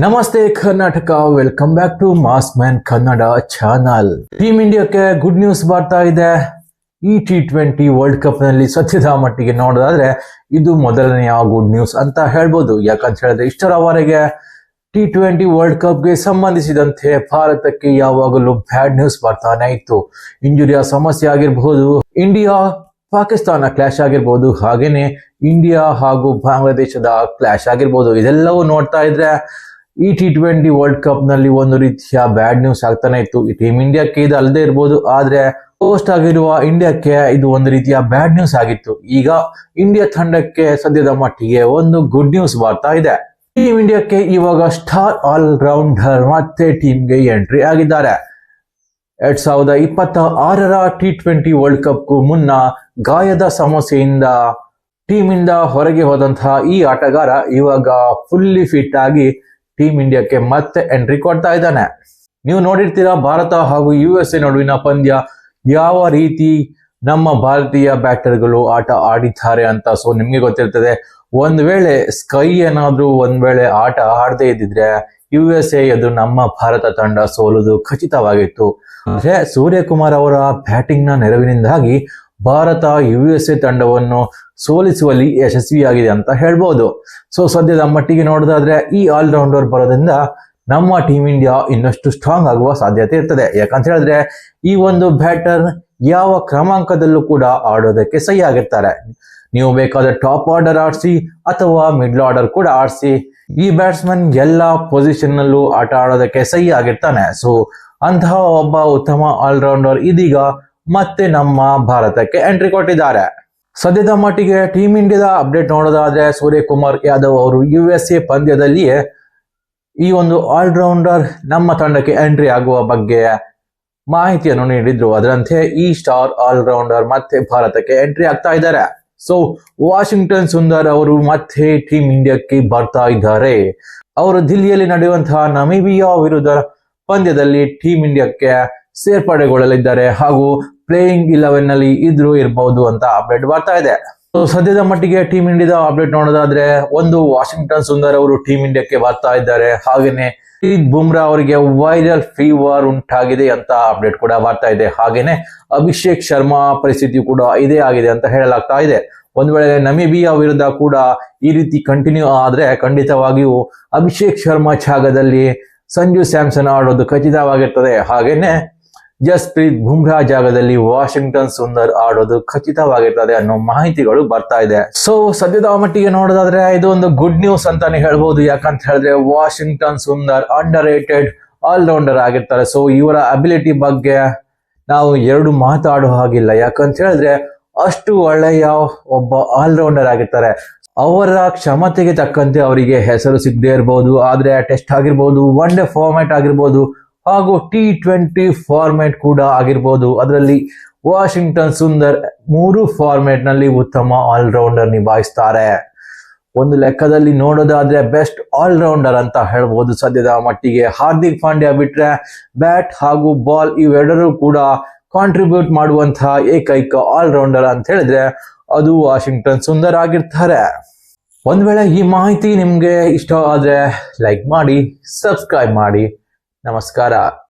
ನಮಸ್ತೆ Karnataka welcome back to mass man Kannada channel team ಇಂಡಿಯಾಕ್ಕೆ good news ಬರ್ತಾ ಇದೆ. ಈ ಟಿ ಟ್ವೆಂಟಿ ವರ್ಲ್ಡ್ ಕಪ್ನಲ್ಲಿ ಸದ್ಯದ ಮಟ್ಟಿಗೆ ನೋಡೋದಾದ್ರೆ ಇದು ಮೊದಲನೆಯ ಗುಡ್ ನ್ಯೂಸ್ ಅಂತ ಹೇಳ್ಬೋದು. ಯಾಕಂತ ಹೇಳಿದ್ರೆ ಇಷ್ಟರವರೆಗೆ ಟಿ ಟ್ವೆಂಟಿ ವರ್ಲ್ಡ್ ಕಪ್ಗೆ ಸಂಬಂಧಿಸಿದಂತೆ ಭಾರತಕ್ಕೆ ಯಾವಾಗಲೂ ಬ್ಯಾಡ್ ನ್ಯೂಸ್ ಬರ್ತಾನೆ ಇತ್ತು. ಇಂಜುರಿಯ ಸಮಸ್ಯೆ ಆಗಿರಬಹುದು ಇಂಡಿಯಾ ಪಾಕಿಸ್ತಾನ ಕ್ಲಾಶ್ ಆಗಿರ್ಬೋದು, ಹಾಗೇನೆ ಇಂಡಿಯಾ ಹಾಗೂ ಬಾಂಗ್ಲಾದೇಶದ ಕ್ಲಾಶ್ ಆಗಿರ್ಬೋದು, ಇದೆಲ್ಲವೂ ನೋಡ್ತಾ ಇದ್ರೆ ಈ ಟಿ ಟ್ವೆಂಟಿ ವರ್ಲ್ಡ್ ಕಪ್ನಲ್ಲಿ ಒಂದು ರೀತಿಯ ಬ್ಯಾಡ್ ನ್ಯೂಸ್ ಆಗ್ತಾನೆ ಇತ್ತು. ಈ ಟೀಮ್ ಇಂಡಿಯಾಕ್ಕೆ ಇದು ಅಲ್ಲದೆ ಇರ್ಬೋದು, ಆದ್ರೆ ಹೋಸ್ಟ್ ಆಗಿರುವ ಇಂಡಿಯಾಕ್ಕೆ ಇದು ಒಂದು ರೀತಿಯ ಬ್ಯಾಡ್ ನ್ಯೂಸ್ ಆಗಿತ್ತು. ಈಗ ಇಂಡಿಯಾ ತಂಡಕ್ಕೆ ಸದ್ಯದ ಮಟ್ಟಿಗೆ ಒಂದು ಗುಡ್ ನ್ಯೂಸ್ ಬರ್ತಾ ಇದೆ. ಟೀಮ್ ಇಂಡಿಯಾಕ್ಕೆ ಇವಾಗ ಸ್ಟಾರ್ ಆಲ್ ರೌಂಡರ್ ಮತ್ತೆ ಟೀಮ್ಗೆ ಎಂಟ್ರಿ ಆಗಿದ್ದಾರೆ. ಎರಡ್ ಸಾವಿರದ ಇಪ್ಪತ್ತ ಆರರ ಟಿ ಟ್ವೆಂಟಿ ವರ್ಲ್ಡ್ ಕಪ್ಗೂ ಮುನ್ನ ಗಾಯದ ಸಮಸ್ಯೆಯಿಂದ ಟೀಮ್ ಇಂದ ಹೊರಗೆ ಹೋದಂತಹ ಈ ಆಟಗಾರ ಇವಾಗ ಫುಲ್ಲಿ ಫಿಟ್ ಆಗಿ ಟೀಮ್ ಇಂಡಿಯಾಕ್ಕೆ ಮತ್ತೆ ಎಂಟ್ರಿ ಕೊಡ್ತಾ ಇದ್ದಾನೆ. ನೀವು ನೋಡಿರ್ತೀರಾ ಭಾರತ ಹಾಗೂ ಯು ಎಸ್ ಎ ನಡುವಿನ ಪಂದ್ಯ ಯಾವ ರೀತಿ ನಮ್ಮ ಭಾರತೀಯ ಬ್ಯಾಟರ್ಗಳು ಆಟ ಆಡಿದ್ದಾರೆ ಅಂತ ಸೊ ನಿಮ್ಗೆ ಗೊತ್ತಿರ್ತದೆ. ಒಂದ್ ವೇಳೆ ಸ್ಕೈ ಏನಾದ್ರೂ ಒಂದ್ ವೇಳೆ ಆಟ ಆಡದೇ ಇದ್ದಿದ್ರೆ ಯು ಎಸ್ ಎ ಅದು ನಮ್ಮ ಭಾರತ ತಂಡ ಸೋಲುದು ಖಚಿತವಾಗಿತ್ತು. ಆದ್ರೆ ಸೂರ್ಯಕುಮಾರ್ ಅವರ ಬ್ಯಾಟಿಂಗ್ನ ನೆರವಿನಿಂದಾಗಿ ಭಾರತ ಯು ಎಸ್ ಎ ತಂಡವನ್ನು ಸೋಲಿಸುವಲ್ಲಿ ಯಶಸ್ವಿಯಾಗಿದೆ ಅಂತ ಹೇಳ್ಬೋದು. ಸೊ ಸದ್ಯದ ಮಟ್ಟಿಗೆ ನೋಡೋದಾದ್ರೆ ಈ ಆಲ್ರೌಂಡರ್ ಬರೋದ್ರಿಂದ ನಮ್ಮ ಟೀಮ್ ಇಂಡಿಯಾ ಇನ್ನಷ್ಟು ಸ್ಟ್ರಾಂಗ್ ಆಗುವ ಸಾಧ್ಯತೆ ಇರ್ತದೆ. ಯಾಕಂತ ಹೇಳಿದ್ರೆ ಈ ಒಂದು ಬ್ಯಾಟರ್ ಯಾವ ಕ್ರಮಾಂಕದಲ್ಲೂ ಕೂಡ ಆಡೋದಕ್ಕೆ ಸಹಿ ಆಗಿರ್ತಾರೆ ನೀವು ಬೇಕಾದ ಟಾಪ್ ಆರ್ಡರ್ ಆಡಿಸಿ ಅಥವಾ ಮಿಡ್ಲ್ ಆರ್ಡರ್ ಕೂಡ ಆಡಿಸಿ ಈ ಬ್ಯಾಟ್ಸ್ಮನ್ ಎಲ್ಲ ಪೊಸಿಷನ್ ನಲ್ಲೂ ಆಟ ಆಡೋದಕ್ಕೆ ಸಹಿ ಆಗಿರ್ತಾನೆ ಸೊ ಅಂತಹ ಒಬ್ಬ ಉತ್ತಮ ಆಲ್ರೌಂಡರ್ ಇದೀಗ ಮತ್ತೆ ನಮ್ಮ ಭಾರತಕ್ಕೆ ಎಂಟ್ರಿ ಕೊಟ್ಟಿದ್ದಾರೆ. ಸದ್ಯದ ಮಟ್ಟಿಗೆ ಟೀಮ್ ಇಂಡಿಯಾದ ಅಪ್ಡೇಟ್ ನೋಡೋದಾದ್ರೆ ಸೂರ್ಯಕುಮಾರ್ ಯಾದವ್ ಅವರು ಯು ಎಸ್ ಎ ಪಂದ್ಯದಲ್ಲಿಯೇ ಈ ಒಂದು ಆಲ್ರೌಂಡರ್ ನಮ್ಮ ತಂಡಕ್ಕೆ ಎಂಟ್ರಿ ಆಗುವ ಬಗ್ಗೆ ಮಾಹಿತಿಯನ್ನು ನೀಡಿದ್ರು. ಅದರಂತೆ ಈ ಸ್ಟಾರ್ ಆಲ್ರೌಂಡರ್ ಮತ್ತೆ ಭಾರತಕ್ಕೆ ಎಂಟ್ರಿ ಆಗ್ತಾ ಇದ್ದಾರೆ. ಸೊ ವಾಷಿಂಗ್ಟನ್ ಸುಂದರ್ ಅವರು ಮತ್ತೆ ಟೀಮ್ ಇಂಡಿಯಾಕ್ಕೆ ಬರ್ತಾ ಇದ್ದಾರೆ. ಅವರು ದಿಲ್ಲಿಯಲ್ಲಿ ನಡೆಯುವಂತಹ ನಮೀಬಿಯಾ ವಿರುದ್ಧ ಪಂದ್ಯದಲ್ಲಿ ಟೀಮ್ ಇಂಡಿಯಾಕ್ಕೆ ಸೇರ್ಪಡೆಗೊಳ್ಳಲಿದ್ದಾರೆ. ಹಾಗೂ ಪ್ಲೇಯಿಂಗ್ ಇಲೆವೆನ್ನಲ್ಲಿ ಇದ್ರು ಇರಬಹುದು ಅಂತ ಅಪ್ಡೇಟ್ ಬರ್ತಾ ಇದೆ. ಸದ್ಯದ ಮಟ್ಟಿಗೆ ಟೀಮ್ ಇಂಡಿಯಾದ ಅಪ್ಡೇಟ್ ನೋಡೋದಾದ್ರೆ, ಒಂದು ವಾಷಿಂಗ್ಟನ್ ಸುಂದರ್ ಅವರು ಟೀಮ್ ಇಂಡಿಯಾಕ್ಕೆ ಬರ್ತಾ ಇದ್ದಾರೆ. ಹಾಗೇನೆ ಈ ಬುಮ್ರಾ ಅವರಿಗೆ ವೈರಲ್ ಫೀವರ್ ಉಂಟಾಗಿದೆ ಅಂತ ಅಪ್ಡೇಟ್ ಕೂಡ ಬರ್ತಾ ಇದೆ. ಹಾಗೇನೆ ಅಭಿಷೇಕ್ ಶರ್ಮಾ ಪರಿಸ್ಥಿತಿ ಕೂಡ ಇದೇ ಆಗಿದೆ ಅಂತ ಹೇಳಲಾಗ್ತಾ ಇದೆ. ಒಂದ್ ವೇಳೆ ನಮಿಬಿಯಾ ವಿರುದ್ಧ ಕೂಡ ಈ ರೀತಿ ಕಂಟಿನ್ಯೂ ಆದ್ರೆ ಖಂಡಿತವಾಗಿಯೂ ಅಭಿಷೇಕ್ ಶರ್ಮಾ ಜಾಗದಲ್ಲಿ ಸಂಜು ಸ್ಯಾಮ್ಸನ್ ಆಡೋದು ಖಚಿತವಾಗಿರ್ತದೆ. ಹಾಗೇನೆ ಜಸ್ಪ್ರೀತ್ ಬುಮ್ರಾ ಜಾಗದಲ್ಲಿ ವಾಷಿಂಗ್ಟನ್ ಸುಂದರ್ ಆಡೋದು ಖಚಿತವಾಗಿರ್ತದೆ ಅನ್ನೋ ಮಾಹಿತಿಗಳು ಬರ್ತಾ ಇದೆ. ಸೊ ಸದ್ಯದ ಮಟ್ಟಿಗೆ ನೋಡೋದಾದ್ರೆ ಇದು ಒಂದು ಗುಡ್ ನ್ಯೂಸ್ ಅಂತಾನೆ ಹೇಳ್ಬಹುದು ಯಾಕಂತ ಹೇಳಿದ್ರೆ Washington Sundar underrated allrounder ಆಗಿರ್ತಾರೆ. ಸೊ ಇವರ ಅಬಿಲಿಟಿ ಬಗ್ಗೆ ನಾವು ಎರಡು ಮಾತಾಡೋ ಹಾಗಿಲ್ಲ. ಯಾಕಂತ ಹೇಳಿದ್ರೆ ಅಷ್ಟು ಒಳ್ಳೆಯ ಒಬ್ಬ ಆಲ್ರೌಂಡರ್ ಆಗಿರ್ತಾರೆ. ಅವರ ಕ್ಷಮತೆಗೆ ತಕ್ಕಂತೆ ಅವರಿಗೆ ಹೆಸರು ಸಿಗದೆ ಇರಬಹುದು ಆದ್ರೆ ಟೆಸ್ಟ್ ಆಗಿರ್ಬೋದು ಒನ್ ಡೇ ಫಾರ್ಮ್ಯಾಟ್ ಆಗಿರ್ಬೋದು. ಹಾಗೂ ಟಿ ಟ್ವೆಂಟಿ ಫಾರ್ಮ್ಯಾಟ್ ಕೂಡ ಆಗಿರ್ಬೋದು. ಅದರಲ್ಲಿ ವಾಷಿಂಗ್ಟನ್ ಸುಂದರ್ ಮೂರು ಫಾರ್ಮ್ಯಾಟ್ನಲ್ಲಿ ಉತ್ತಮ ಆಲ್ರೌಂಡರ್ ನಿಭಾಯಿಸ್ತಾರೆ. ಒಂದು ಲೆಕ್ಕದಲ್ಲಿ ನೋಡೋದಾದ್ರೆ ಬೆಸ್ಟ್ ಆಲ್ರೌಂಡರ್ ಅಂತ ಹೇಳ್ಬೋದು ಸದ್ಯದ ಮಟ್ಟಿಗೆ. ಹಾರ್ದಿಕ್ ಪಾಂಡ್ಯ ಬಿಟ್ರೆ ಬ್ಯಾಟ್ ಹಾಗೂ ಬಾಲ್ ಇವೆರಡರೂ ಕೂಡ ಕಾಂಟ್ರಿಬ್ಯೂಟ್ ಮಾಡುವಂತಹ ಏಕೈಕ ಆಲ್ರೌಂಡರ್ ಅಂತ ಹೇಳಿದ್ರೆ ಅದು ವಾಷಿಂಗ್ಟನ್ ಸುಂದರ್ ಆಗಿರ್ತಾರೆ. ಒಂದ್ ವೇಳೆ ಈ ಮಾಹಿತಿ ನಿಮ್ಗೆ ಇಷ್ಟ ಆದ್ರೆ ಲೈಕ್ ಮಾಡಿ ಸಬ್ಸ್ಕ್ರೈಬ್ ಮಾಡಿ. ನಮಸ್ಕಾರ